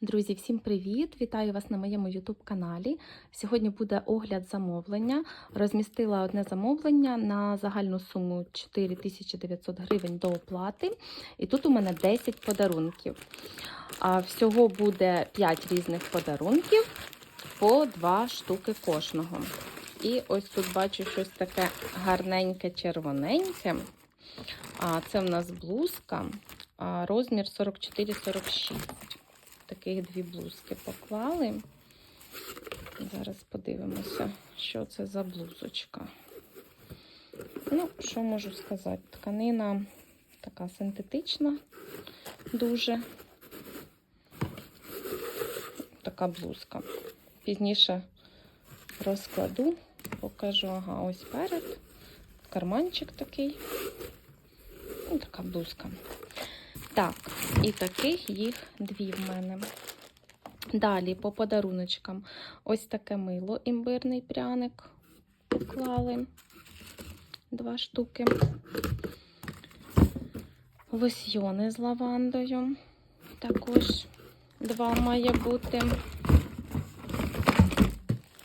Друзі, всім привіт! Вітаю вас на моєму YouTube каналі. Сьогодні буде огляд замовлення. Розмістила одне замовлення на загальну суму 4900 гривень до оплати. І тут у мене 10 подарунків. Всього буде 5 різних подарунків по 2 штуки кожного. І ось тут бачу щось таке гарненьке, червоненьке. Це в нас блузка, розмір 44-46 таких дві блузки поклали. Зараз подивимося, що це за блузочка. Ну, що можу сказати? Тканина така синтетична, дуже така блузка. Пізніше розкладу, покажу, ага, ось перед. Карманчик такий. Ну, така блузка. Так, і таких їх дві в мене. Далі по подаруночкам. Ось таке мило, імбирний пряник. Поклали два штуки. Лосьйони з лавандою. Також два має бути.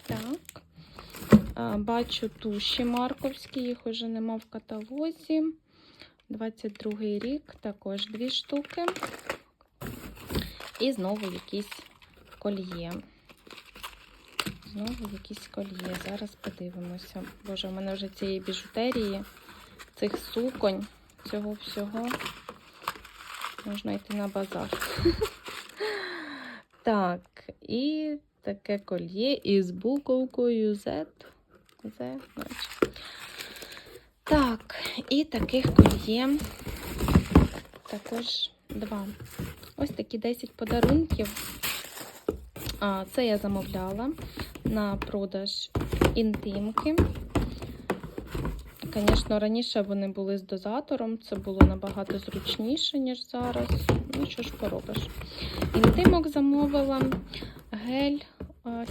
Так. Бачу туші марковські, їх уже нема в каталозі. 22 рік, також дві штуки. І знову якісь кольє. Знову якісь кольє. Зараз подивимося. Боже, у мене вже цієї біжутерії, цих суконь, цього всього можна йти на базар. Так, і таке кольє із буковкою Z. Z, значить. Так, і таких кольє також два. Ось такі 10 подарунків. Це я замовляла на продаж інтимки. Звісно, раніше вони були з дозатором, це було набагато зручніше, ніж зараз. Ну, що ж поробиш. Інтимок замовила, гель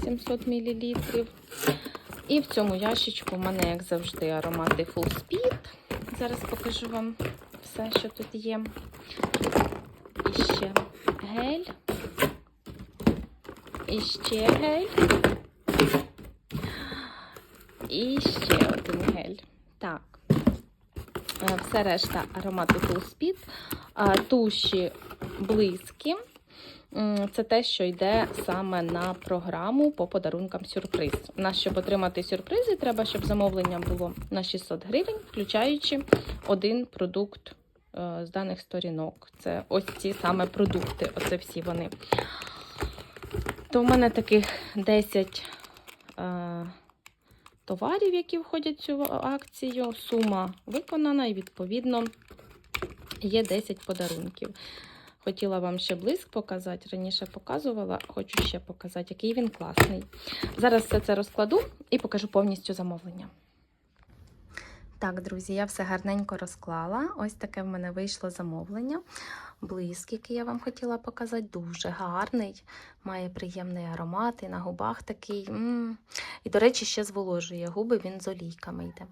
700 мл. І в цьому ящичку в мене, як завжди, аромати Full Speed. Зараз покажу вам все, що тут є. І ще гель. І ще гель. І ще один гель. Так. Е, Все решта аромати Full Speed. Туші близькі. Це те, що йде саме на програму по подарункам сюрприз. У нас, щоб отримати сюрпризи, треба, щоб замовлення було на 600 гривень, включаючи один продукт е, з даних сторінок. Це ось ці саме продукти, оце всі вони. То в мене таких 10 е, товарів, які входять в цю акцію. Сума виконана, і, відповідно, є 10 подарунків. Хотіла вам ще блиск показати. Раніше показувала, хочу ще показати, який він класний. Зараз все це розкладу і покажу повністю замовлення. Так, друзі, я все гарненько розклала. Ось таке в мене вийшло замовлення. Блиск, який я вам хотіла показати, дуже гарний. Має приємний аромат і на губах такий. М -м. І, до речі, ще зволожує губи, він з олійками йде.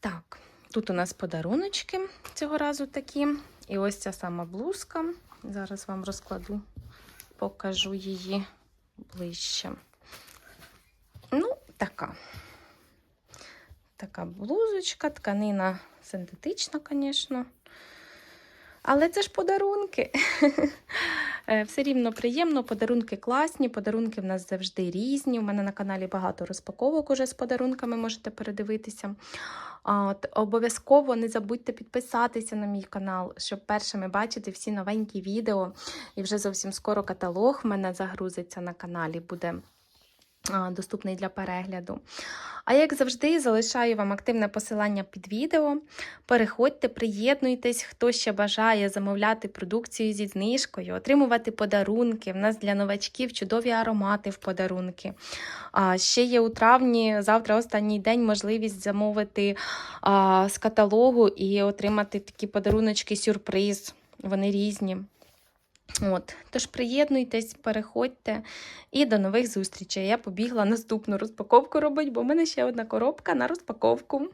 Так, тут у нас подаруночки цього разу такі. І ось ця сама блузка. Зараз вам розкладу, покажу її ближче. Ну, така. Така блузочка, тканина синтетична, звісно. Але це ж подарунки. Все рівно приємно, подарунки класні, подарунки в нас завжди різні. У мене на каналі багато розпаковок уже з подарунками, можете передивитися. Обов'язково не забудьте підписатися на мій канал, щоб першими бачити всі новенькі відео. І вже зовсім скоро каталог в мене загрузиться на каналі, буде доступний для перегляду. А як завжди, залишаю вам активне посилання під відео. Переходьте, приєднуйтесь, хто ще бажає замовляти продукцію зі знижкою, отримувати подарунки. В нас для новачків чудові аромати в подарунки. А ще є у травні, завтра останній день, можливість замовити а, з каталогу і отримати такі подаруночки сюрприз. Вони різні. От, Тож приєднуйтесь, переходьте і до нових зустрічей. Я побігла наступну розпаковку робити, бо в мене ще одна коробка на розпаковку.